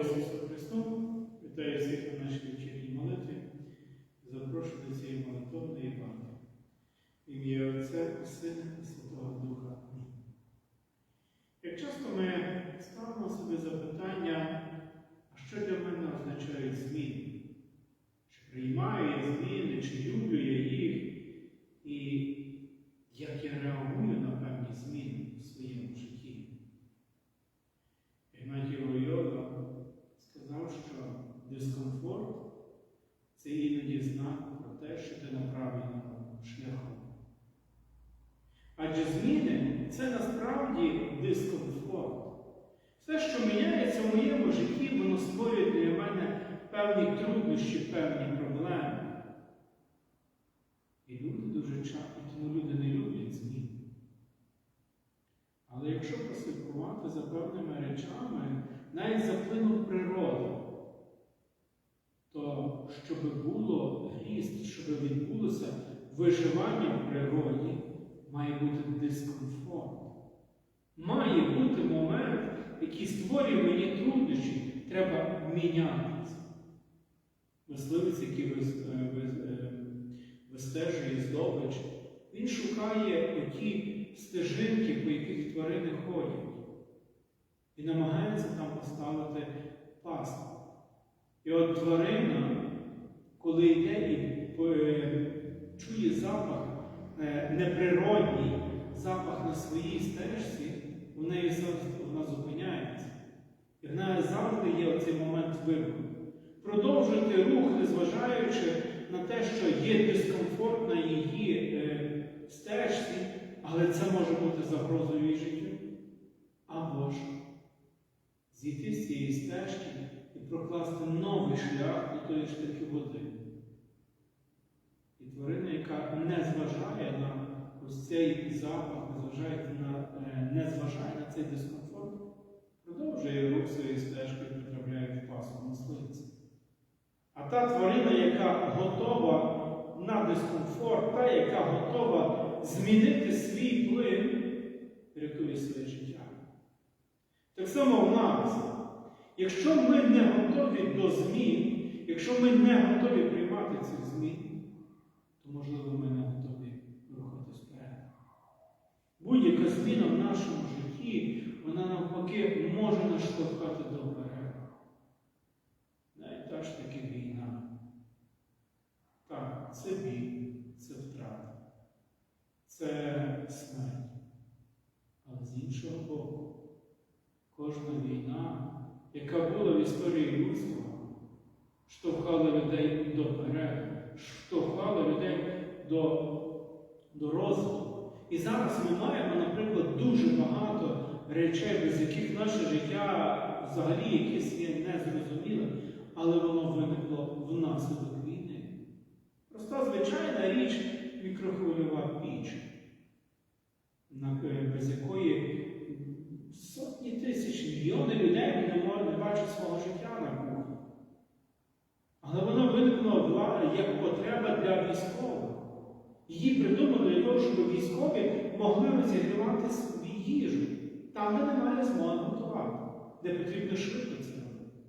Ісусу Христу, вітаю всіх на нашій вечірній молитві. Запрошую до цієї молитовної варти. Ім'я Отця і Сина і Святого Духа. Як часто ми ставимо собі запитання, а що для мене означають зміни? Чи приймаю я зміни, чи люблю я їх, і як я реагую на певні зміни у своєму житті? Ігнатій Лойола сказав, що дискомфорт це іноді знак про те, що ти на правильному шляху. Адже зміни це насправді дискомфорт. Все, що міняється в моєму житті, воно створює для мене певні труднощі, певні проблеми. І люди дуже часто, тому люди не люблять зміни. Але якщо прослідкувати за певними речами, навіть за плином природи, то щоб було ріст, щоб відбулося виживання в природі, має бути дискомфорт. Має бути момент, який створює мені труднощі, треба мінятися. Мисливець, який е, е, вистежує здобич, він шукає оті стежинки, по яких тварини ходять, і намагається там поставити пасту. І от тварина, коли йде і е, чує запах неприродній, запах на своїй стежці, у неї вона зупиняється. І в неї завжди є оцей момент вибору. Продовжити рух, незважаючи на те, що є дискомфорт на її е, стежці, але це може бути загрозою її життю. Або ж зійти з цієї стежки і прокласти новий шлях до тої ж води. Не зважає на ось цей запах, не зважає на, е, не зважає на цей дискомфорт, продовжує рух своєї стежки і потрапляє в пасу мисливця. А та тварина, яка готова на дискомфорт, та, яка готова змінити свій плин, рятує своє життя. Так само в нас. Якщо ми не готові до змін, якщо ми не готові приймати цих змін, можливо, ми не готові рухатись вперед. Будь-яка зміна в нашому житті, вона навпаки може нас штовхати до вперед. Та ж таки війна. Так, це біль, це втрата, це смерть. Але з іншого боку, кожна війна, яка була в історії людства, штовхала людей до до, до розвитку. І зараз ми маємо, наприклад, дуже багато речей, без яких наше життя взагалі якесь є незрозуміле, але воно виникло внаслідок війни. Проста звичайна річ мікрохвильова піч, без якої сотні тисяч, мільйони людей не бачити свого життя на кухні. Але вона виникла вла- як потреба для військових. Її придумали для того, щоб військові могли розігрівати свою їжу там, де немає змоги готувати, де потрібно швидко це робити.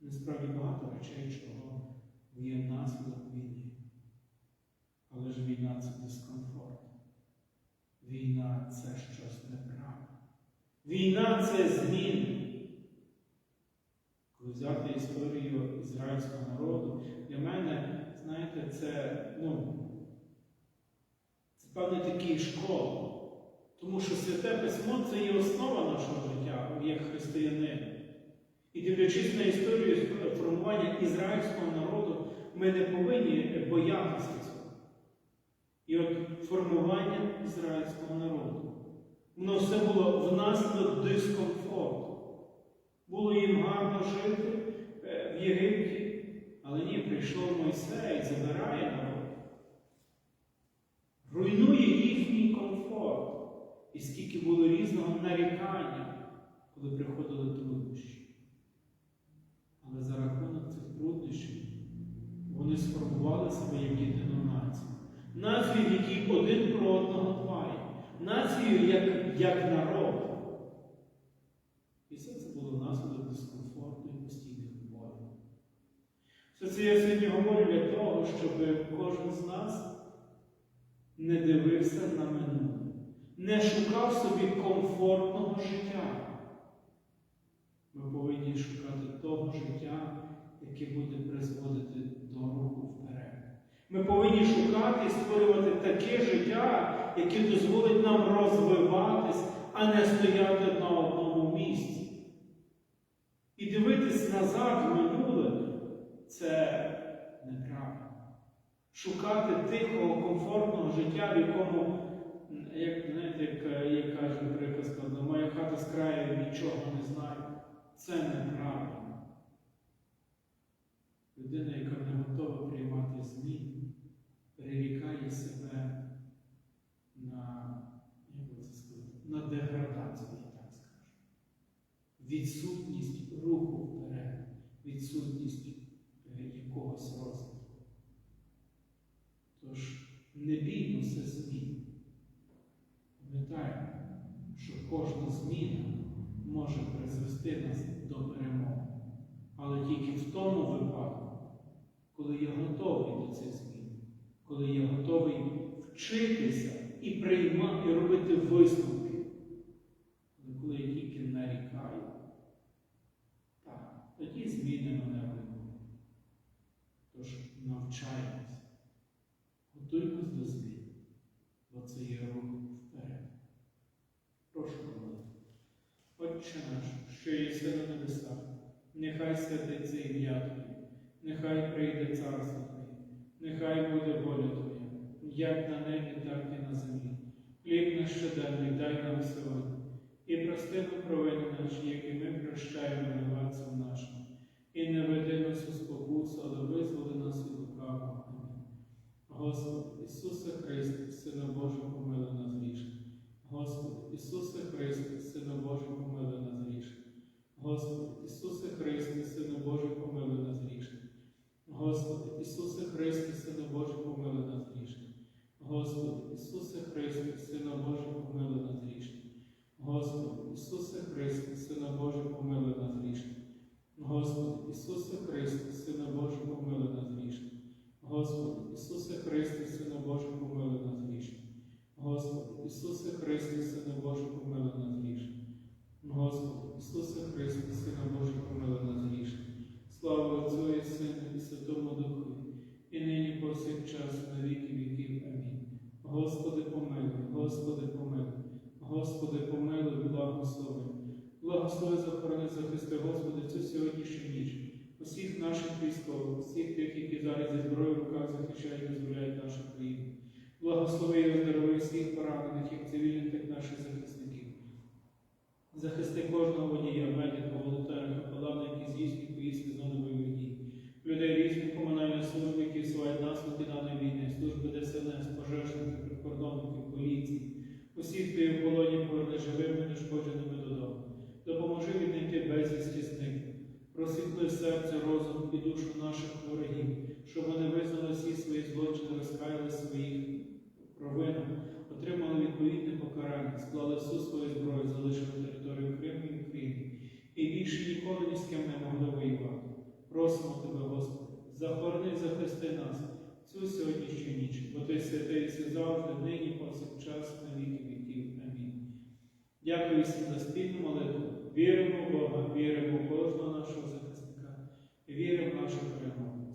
Насправді багато речей, чого є наслідок війни. Але ж війна це дискомфорт. Війна це щось неправильне. Війна це зміни. Коли взяти історію ізраїльського народу, для мене, знаєте, це, ну, певний такий школа. Тому що святе письмо це є основа нашого життя як християнина. І дивлячись на історію формування ізраїльського народу, ми не повинні боятися цього. І от формування ізраїльського народу. Воно все було внаслідок дискомфорту. Було їм гарно жити е, в Єгипті, але ні, прийшов Мойсей, забирає народ, руйнує. І скільки було різного нарікання, коли приходили труднощі. Але за рахунок цих труднощів вони сформували себе як єдину націю. Націю, в якій один про одного дбає. Націю як, як народ. І все це було внаслідок дискомфорту і це я сьогодні говорю для того, щоб кожен з нас не дивився на минуле, не шукав собі комфортного життя. Ми повинні шукати того життя, яке буде призводити до руху вперед. Ми повинні шукати і створювати таке життя, яке дозволить нам розвиватись, а не стояти на одному місці. І дивитись назад в минуле це неправильно. Шукати тихого, комфортного життя, в якому, як знаєте, як, як каже приказка, «Ну, моя хата з краю нічого не знаю. Це неправильно. Людина, яка не готова приймати змін, перерікає себе на, як це сказати, на деградацію, так скажу. Відсутність руху вперед, відсутність е, якогось розвитку. Тож не біймося змін. Пам'ятаємо, що кожна зміна може призвести нас до перемоги. Але тільки в тому випадку, коли я готовий до цих змін, коли я готовий вчитися і приймати, і робити висновки. Коли я тільки нарікаю, так, тоді зміни мене вибудуть. Тож навчаємось, готуємось до змін, бо це є рух вперед. Прошу молити. Отче наш, що єси на небесах, нехай святиться ім'я Твоє, нехай прийде царство Твоє, нехай буде воля Твоя, як на небі, так і на землі. Хліб наш щоденний дай нам сьогодні, і прости нам провини наші, які ми прощаємо винуватцям нашим. І не веди нас у спокусу, але визволи нас від лукавого. Господи, Ісусе Христе, Сина Божий, Ісусе Христе, Сина Божий, помили нас грішних. Господи, Ісусе Христе, Сина Божий, помили нас грішних. Господи, Ісусе Христе, Сина Божий, помили нас грішних. Господи, Ісусе Христе, Сина Божий, помили нас грішних. Господи, Ісусе Христе, Сина Божий, помили нас грішних. Господи, Ісусе Христе, Сина Божий, помили нас грішних. Господи, Ісусе Христе, Сина Божий, помили нас. Господи, Ісусе Христе, Сина Божий, помили нас грішних. Господи, Ісусе Христе, Сина Божий, помили нас грішних. Слава Отцю і Сину і Святому Духу, і нині повсякчас на віки віків. Амінь. Господи, помилуй, Господи, помилуй, Господи, помилуй, благослови. Благослови, захорони, захисти, Господи, цю сьогоднішню ніч. Усіх наших військових, всіх тих, які зараз зі зброєю в руках захищають і дозволяють нашу країну. Благослови і оздорови всіх поранених, як цивільних, так і наших захисників. Захисти кожного водія, медика, волонтера, палавника, які здійснюють поїздки з зони бойових дій. Людей різних комунальних служб, які склали всю залишили територію Криму і України, і більше ніколи ні з ким не могли воювати. Просимо тебе, Господи, захорони, захисти нас цю сьогоднішню ніч, бо ти святий завжди, нині, повсякчас, на віки віків. Амінь. Дякую всім за спільну молитву. Віримо в Бога, віримо в кожного нашого захисника віримо в нашу перемогу.